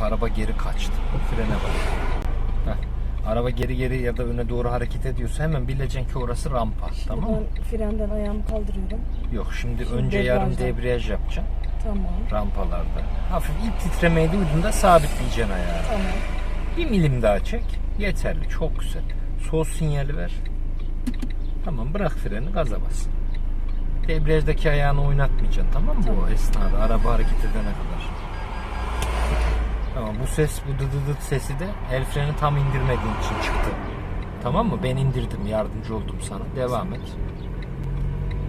Araba geri kaçtı. Frene bak. Heh. Araba geri geri ya da öne doğru hareket ediyorsa hemen bileceksin ki orası rampa. tamam mı? Ben frenden ayağımı kaldırıyorum. Yok şimdi, Şimdi önce yarım debriyajdan. debriyaj yapacaksın Tamam. rampalarda. Hafif ilk titremeyi duyduğunda sabitleyeceksin ayağı. Tamam. Bir milim daha çek. Yeterli. Çok güzel. Sol sinyali ver. Tamam bırak freni gaza bas. Debriyajdaki ayağını oynatmayacaksın tamam mı Tamam. o esnada araba hareket edene kadar. Tamam bu ses bu dıdıdıt sesi de el freni tam indirmediğin için çıktı. Tamam mı? Ben indirdim yardımcı oldum sana. Devam et.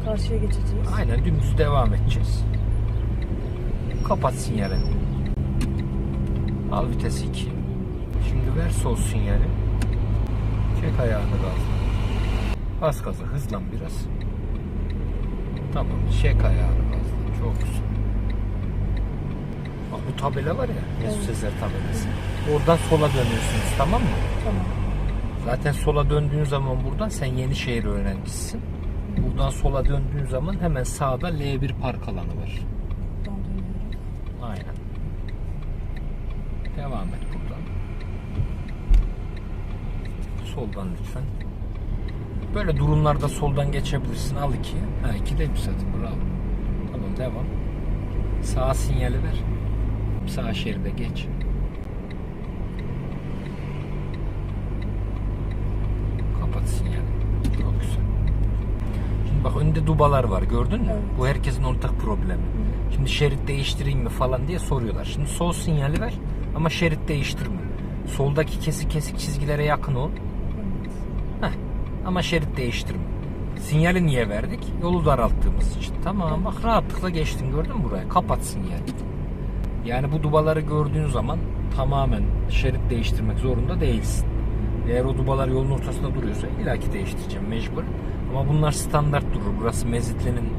Karşıya geçeceğiz. Aynen dümdüz devam edeceğiz. Kapat sinyalini. Al vitesi 2. Şimdi ver sol sinyali. Çek ayağını gazla. Bas gaza hızlan biraz. Tamam çek ayağını gazla. Çok güzel. Bak bu tabela var ya Mesut Evet. Sezer tabelası. Oradan sola dönüyorsunuz tamam mı? Tamam. Zaten sola döndüğün zaman buradan sen Yenişehir öğrencisin. Buradan sola döndüğün zaman hemen sağda L1 park alanı var. Aynen. Devam et buradan. Soldan lütfen. Böyle durumlarda soldan geçebilirsin. Al ikiye. Ha iki de zaten bravo. Tamam devam. Sağ sinyali ver. Sağ şeride geç. Kapat sinyali. Çok güzel. Şimdi bak önde dubalar var gördün mü? Evet. Bu herkesin ortak problemi. Şimdi şerit değiştireyim mi falan diye soruyorlar. Şimdi sol sinyali ver ama şerit değiştirme. Soldaki kesik kesik çizgilere yakın ol. Evet. Heh. Ama şerit değiştirme. Sinyali niye verdik? Yolu daralttığımız için. Tamam bak rahatlıkla geçtin gördün mü buraya? Kapat sinyali. Yani bu dubaları gördüğün zaman tamamen şerit değiştirmek zorunda değilsin. Eğer o dubalar yolun ortasında duruyorsa illaki değiştireceğim mecbur. Ama bunlar standart durur. Burası Mezitli'nin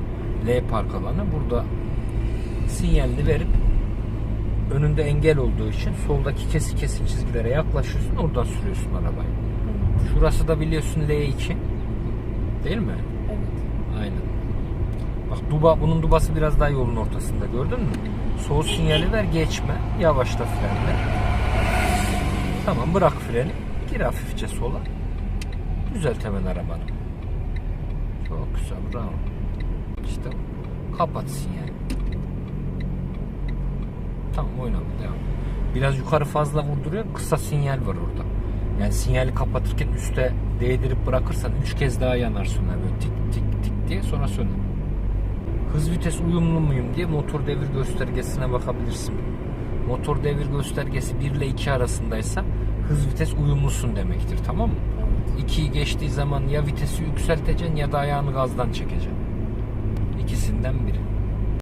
L park alanı. Burada sinyalini verip önünde engel olduğu için soldaki kesik kesik çizgilere yaklaşıyorsun. Oradan sürüyorsun arabayı. Şurası da biliyorsun L2. Değil mi? Duba bunun dubası biraz daha yolun ortasında gördün mü? Sol sinyali ver geçme. Yavaşla frenle. Tamam bırak freni. Gir hafifçe sola. Düzelt hemen arabanı. Çok güzel bravo. İşte kapat sinyali. Tamam oynama devam. Biraz yukarı fazla vurduruyor. Kısa sinyal var orada. Yani sinyali kapatırken üste değdirip bırakırsan üç kez daha yanar söner böyle tik tik tik diye sonra söner. Hız vites uyumlu muyum diye motor devir göstergesine bakabilirsin. Motor devir göstergesi 1 ile 2 arasındaysa hız vites uyumlusun demektir tamam mı? Evet. 2'yi geçtiği zaman ya vitesi yükselteceksin ya da ayağını gazdan çekeceksin. İkisinden biri.